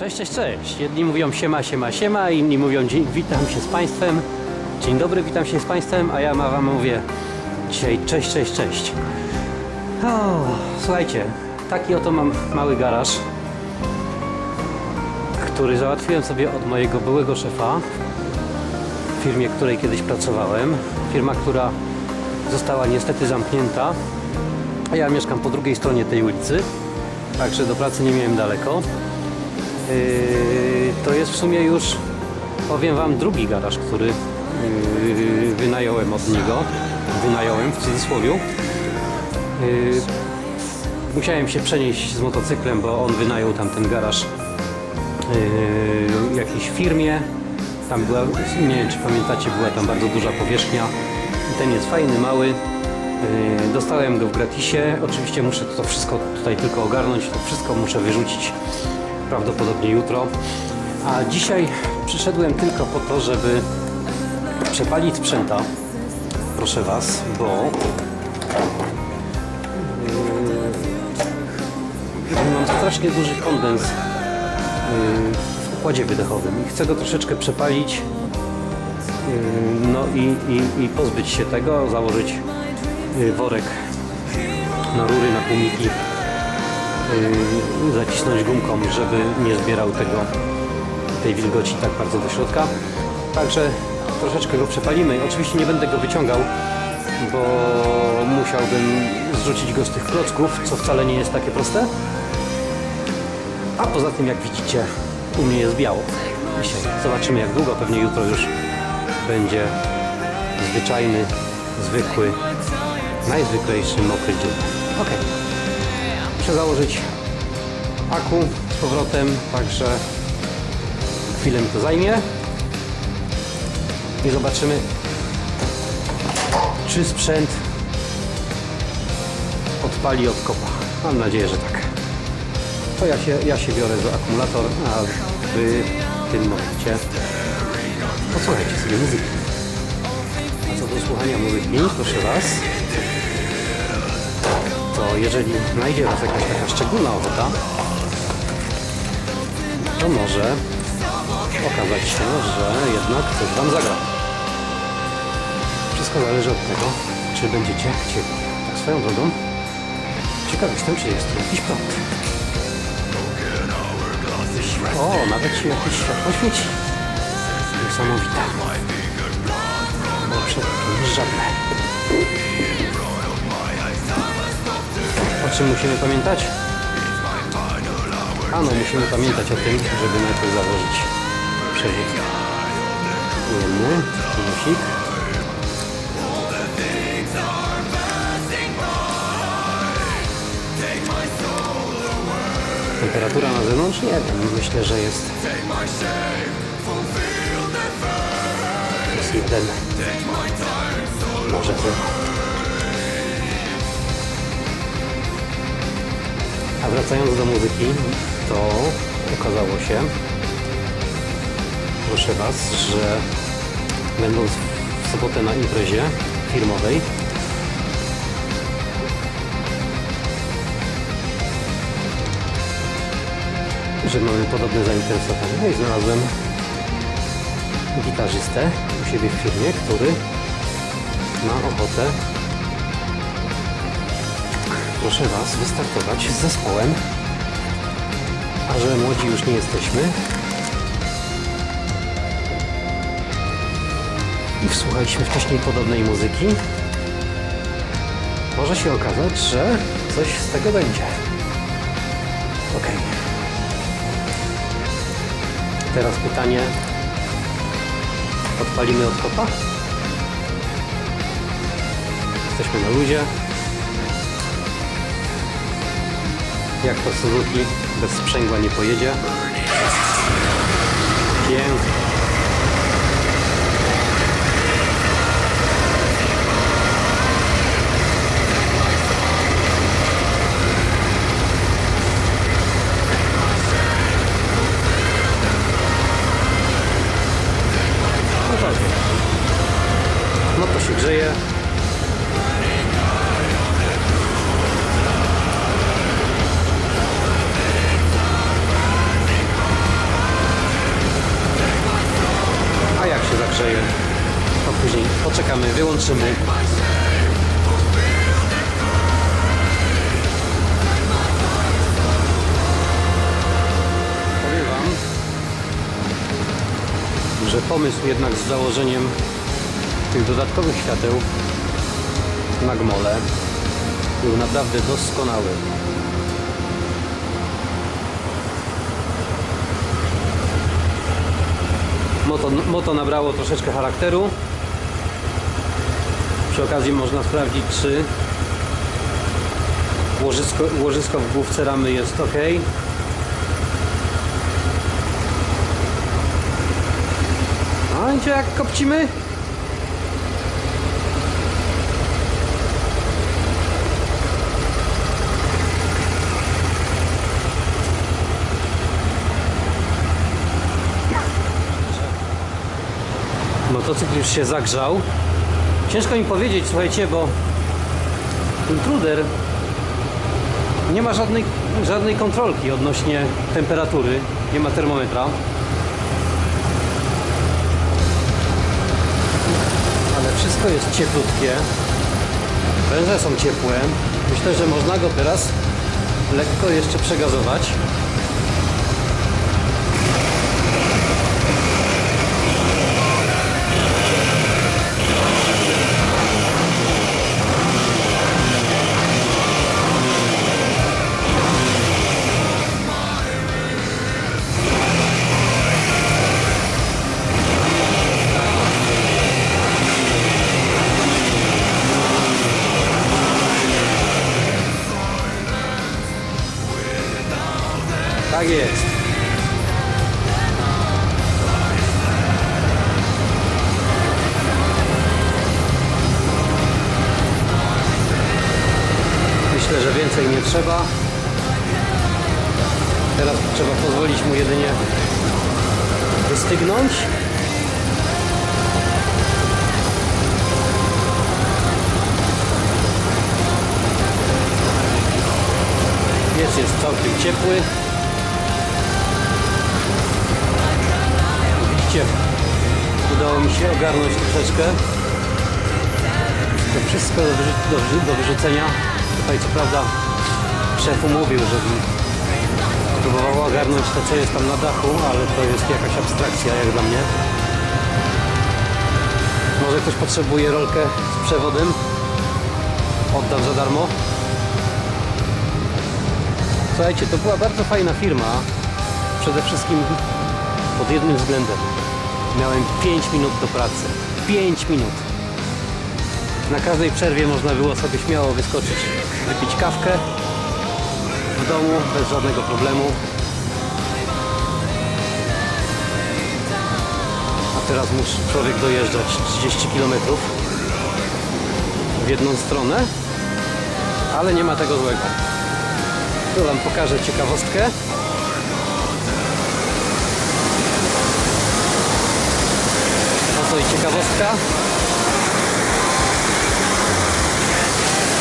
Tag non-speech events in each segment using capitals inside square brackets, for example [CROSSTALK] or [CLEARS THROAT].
Cześć, cześć, cześć. Jedni mówią siema, siema, siema, inni mówią dzień, witam się z Państwem. Dzień dobry, witam się z Państwem, a ja Wam mówię dzisiaj cześć, cześć, cześć. O, słuchajcie, taki oto mam mały garaż, który załatwiłem sobie od mojego byłego szefa w firmie, której kiedyś pracowałem. Firma, która została niestety zamknięta, ja mieszkam po drugiej stronie tej ulicy, także do pracy nie miałem daleko. Yy, to jest w sumie już, powiem Wam, drugi garaż, który yy, wynająłem od niego. Wynająłem w cudzysłowie. Yy, musiałem się przenieść z motocyklem, bo on wynajął tamten garaż yy, jakiejś firmie. Tam była, nie wiem czy pamiętacie, była tam bardzo duża powierzchnia. Ten jest fajny, mały. Dostałem go w gratisie. Oczywiście muszę to wszystko tutaj tylko ogarnąć. To wszystko muszę wyrzucić prawdopodobnie jutro. A dzisiaj przyszedłem tylko po to, żeby przepalić sprzęta. Proszę Was, bo yy, mam strasznie duży kondens yy, w układzie wydechowym i chcę go troszeczkę przepalić yy, no i, i, i pozbyć się tego, założyć yy, worek na rury, na tłumiki zacisnąć gumką, żeby nie zbierał tego, tej wilgoci tak bardzo do środka. Także troszeczkę go przepalimy. Oczywiście nie będę go wyciągał, bo musiałbym zrzucić go z tych klocków, co wcale nie jest takie proste. A poza tym, jak widzicie, u mnie jest biało. Dzisiaj zobaczymy jak długo, pewnie jutro już będzie zwyczajny, zwykły, najzwyklejszy mokry dziób. Okej. Muszę założyć aku z powrotem, także chwilę mi to zajmie. I zobaczymy, czy sprzęt odpali od kopa. Mam nadzieję, że tak. To ja się, ja się biorę za akumulator, a wy w tym momencie posłuchajcie sobie muzyki. A co do słuchania muzyki, proszę Was, to jeżeli znajdzie Was jakaś taka szczególna ochota, to może okazać się, że jednak coś Wam zagra. Wszystko zależy od tego, czy będziecie chcieli. Tak swoją drogą, ciekaw jestem, czy jest tu jakiś prąd. O, nawet się jakieś światło świeci. Niesamowite. Bo przed tym żadne. Czym musimy pamiętać? A no, musimy pamiętać o tym, żeby najpierw założyć przewód ujemny, minusik. Temperatura na zewnątrz? Nie wiem, myślę, że jest jest jeden może dwa. A wracając do muzyki, to okazało się, proszę Was, że będąc w sobotę na imprezie firmowej, że mamy podobne zainteresowanie. No i znalazłem gitarzystę u siebie w firmie, który ma ochotę proszę Was, wystartować z zespołem. A że młodzi już nie jesteśmy. I wsłuchaliśmy wcześniej podobnej muzyki. Może się okazać, że coś z tego będzie. Ok. Teraz pytanie. Odpalimy od kopa? Jesteśmy na luzie. Jak to Suzuki bez sprzęgła nie pojedzie. Pięknie. Że pomysł jednak z założeniem tych dodatkowych świateł na gmole był naprawdę doskonały. Moto, moto nabrało troszeczkę charakteru. Przy okazji można sprawdzić, czy łożysko, łożysko w główce ramy jest ok. Idzie jak kopcimy? Motocykl już się zagrzał. Ciężko mi powiedzieć, słuchajcie, bo intruder nie ma żadnej, żadnej kontrolki odnośnie temperatury. Nie ma termometra. Wszystko jest cieplutkie. Węże są ciepłe. Myślę, że można go teraz lekko jeszcze przegazować. Teraz trzeba pozwolić mu jedynie wystygnąć. Piec jest całkiem ciepły. Widzicie, udało mi się ogarnąć troszeczkę. To wszystko do, wyrzu- do, wyrzu- do wyrzucenia. Tutaj co prawda szef umówił, żebym próbował ogarnąć to, co jest tam na dachu, ale to jest jakaś abstrakcja jak dla mnie. Może ktoś potrzebuje rolkę z przewodem? Oddam za darmo. Słuchajcie, to była bardzo fajna firma. Przede wszystkim pod jednym względem. Miałem 5 minut do pracy. 5 minut. Na każdej przerwie można było sobie śmiało wyskoczyć, wypić kawkę domu bez żadnego problemu. A teraz musi człowiek dojeżdżać 30 km w jedną stronę, ale nie ma tego złego. Tu Wam pokażę ciekawostkę. Oto i ciekawostka.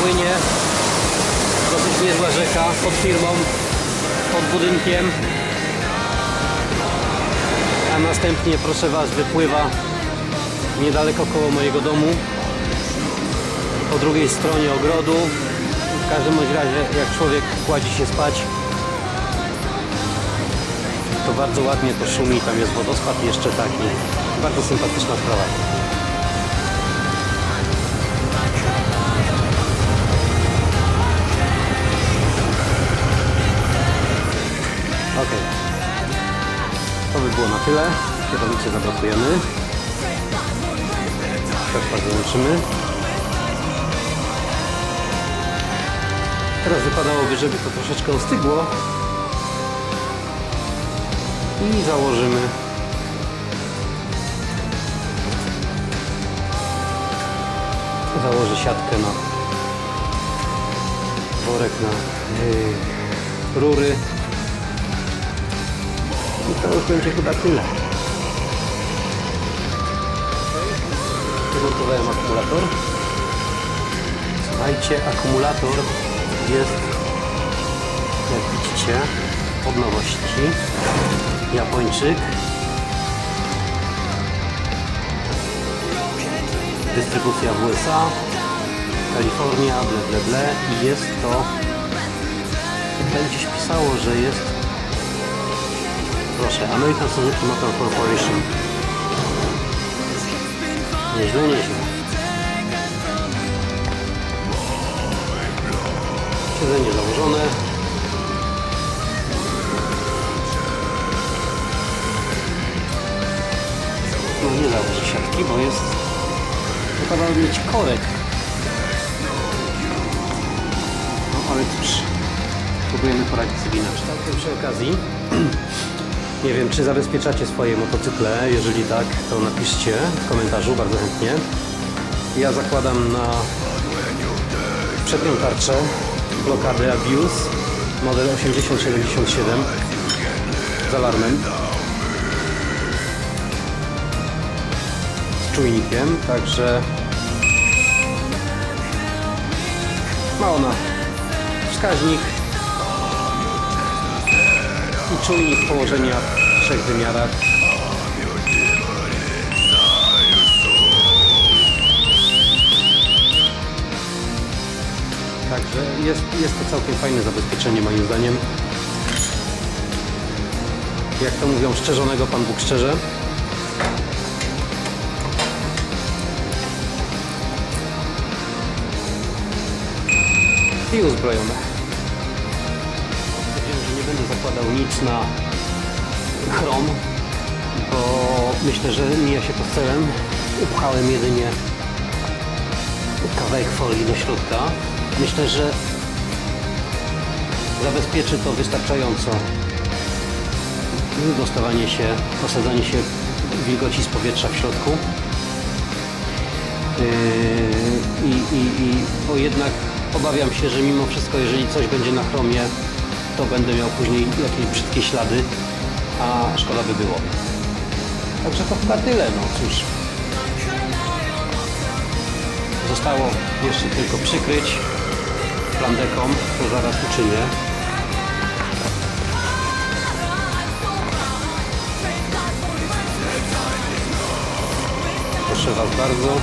Płynie niezła rzeka pod firmą, pod budynkiem. A następnie, proszę Was, wypływa niedaleko koło mojego domu. Po drugiej stronie ogrodu. W każdym razie, jak człowiek kładzie się spać, to bardzo ładnie to szumi, tam jest wodospad jeszcze taki. Bardzo sympatyczna sprawa. By było na tyle. Kierownicę zablokujemy. Światła wyłączymy. Teraz wypadałoby, żeby to troszeczkę ostygło. I założymy założę siatkę na worek na yy, rury i to już będzie chyba tyle. Wymontowałem akumulator. Słuchajcie akumulator jest jak widzicie od nowości. Japończyk. Dystrybucja w USA, Kalifornia, ble ble ble. I jest to tutaj gdzieś pisało, że jest proszę, American Suzuki Motor Corporation. Nieźle, nieźle. Siedzenie założone? No nie założę siatki, bo jest wypadało mieć korek. No ale cóż. Próbujemy poradzić sobie inaczej Całkiem przy okazji [CLEARS THROAT] nie wiem czy zabezpieczacie swoje motocykle. Jeżeli tak to napiszcie w komentarzu bardzo chętnie. Ja zakładam na przednią tarczę blokady Abuse model 8077 z alarmem. Z czujnikiem także ma ona wskaźnik czujnik położenia w trzech wymiarach Także jest, jest to całkiem fajne zabezpieczenie moim zdaniem. Jak to mówią, szczerzonego Pan Bóg szczerze. I uzbrojone. Zakładał nic na chrom, bo myślę, że mija się to celem. Upchałem jedynie kawałek folii do środka. Myślę, że zabezpieczy to wystarczająco dostawanie się, osadzanie się wilgoci z powietrza w środku. Yy, I, i, i, bo jednak obawiam się, że mimo wszystko, jeżeli coś będzie na chromie, to będę miał później jakieś brzydkie ślady, a szkoda by było. Także to chyba tyle, no cóż. Zostało jeszcze tylko przykryć plandeką, to zaraz uczynię. Proszę Was bardzo.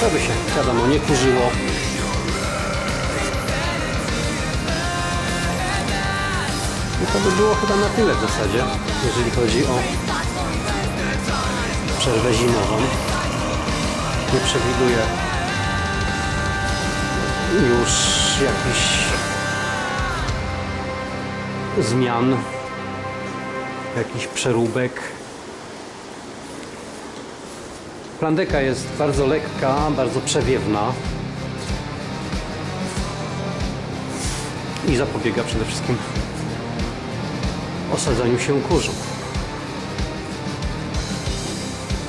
Żeby się, wiadomo, nie kurzyło. I to by było chyba na tyle w zasadzie, jeżeli chodzi o przerwę zimową. Nie przewiduję już jakichś zmian, jakichś przeróbek. Plandeka jest bardzo lekka, bardzo przewiewna i zapobiega przede wszystkim osadzaniu się kurzu.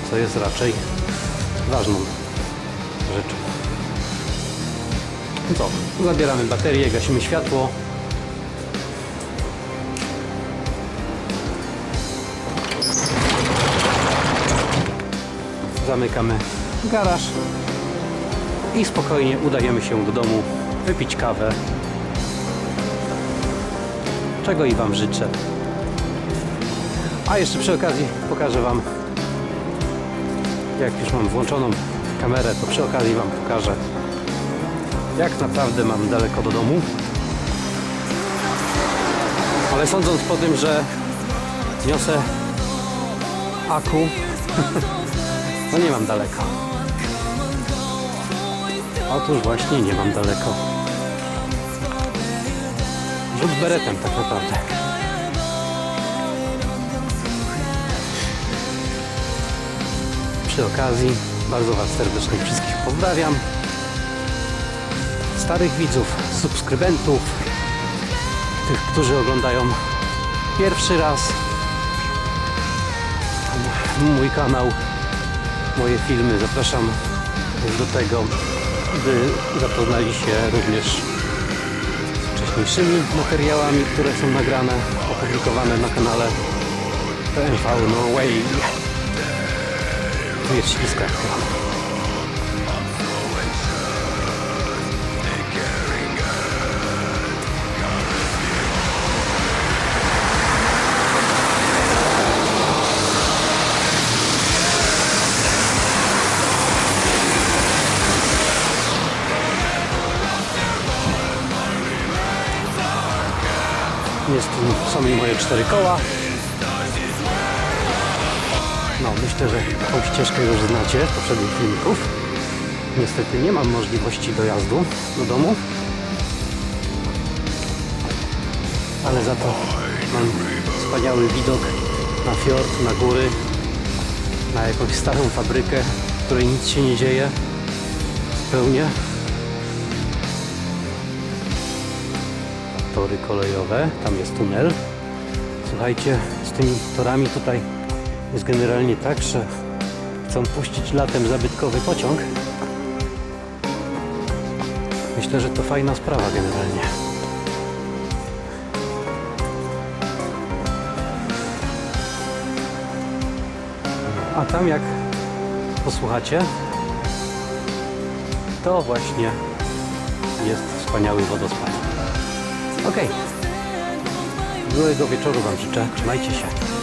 Co jest raczej ważną rzeczą. No Co? Zabieramy baterię, gasimy światło. Zamykamy garaż i spokojnie udajemy się do domu wypić kawę. Czego i Wam życzę. A jeszcze przy okazji pokażę Wam jak już mam włączoną kamerę, to przy okazji Wam pokażę, jak naprawdę mam daleko do domu. Ale sądząc po tym, że niosę aku, [LAUGHS] no nie mam daleko. Otóż właśnie nie mam daleko. Rzut beretem tak naprawdę. Przy okazji bardzo Was serdecznie wszystkich pozdrawiam. Starych widzów, subskrybentów, tych, którzy oglądają pierwszy raz mój kanał, moje filmy. Zapraszam do tego, by zapoznali się również z wcześniejszymi materiałami, które są nagrane, opublikowane na kanale czuję w ślizgach. Jest tu, są moje cztery koła. Myślę, że tą ścieżkę już znacie z poprzednich filmików. Niestety nie mam możliwości dojazdu do domu. Ale za to mam wspaniały widok na fiord, na góry, na jakąś starą fabrykę, w której nic się nie dzieje zupełnie. Tory kolejowe, tam jest tunel. Słuchajcie, z tymi torami tutaj jest generalnie tak, że chcą puścić latem zabytkowy pociąg. Myślę, że to fajna sprawa generalnie. A tam jak posłuchacie, to właśnie jest wspaniały wodospad. Okej. Miłego wieczoru Wam życzę. Trzymajcie się.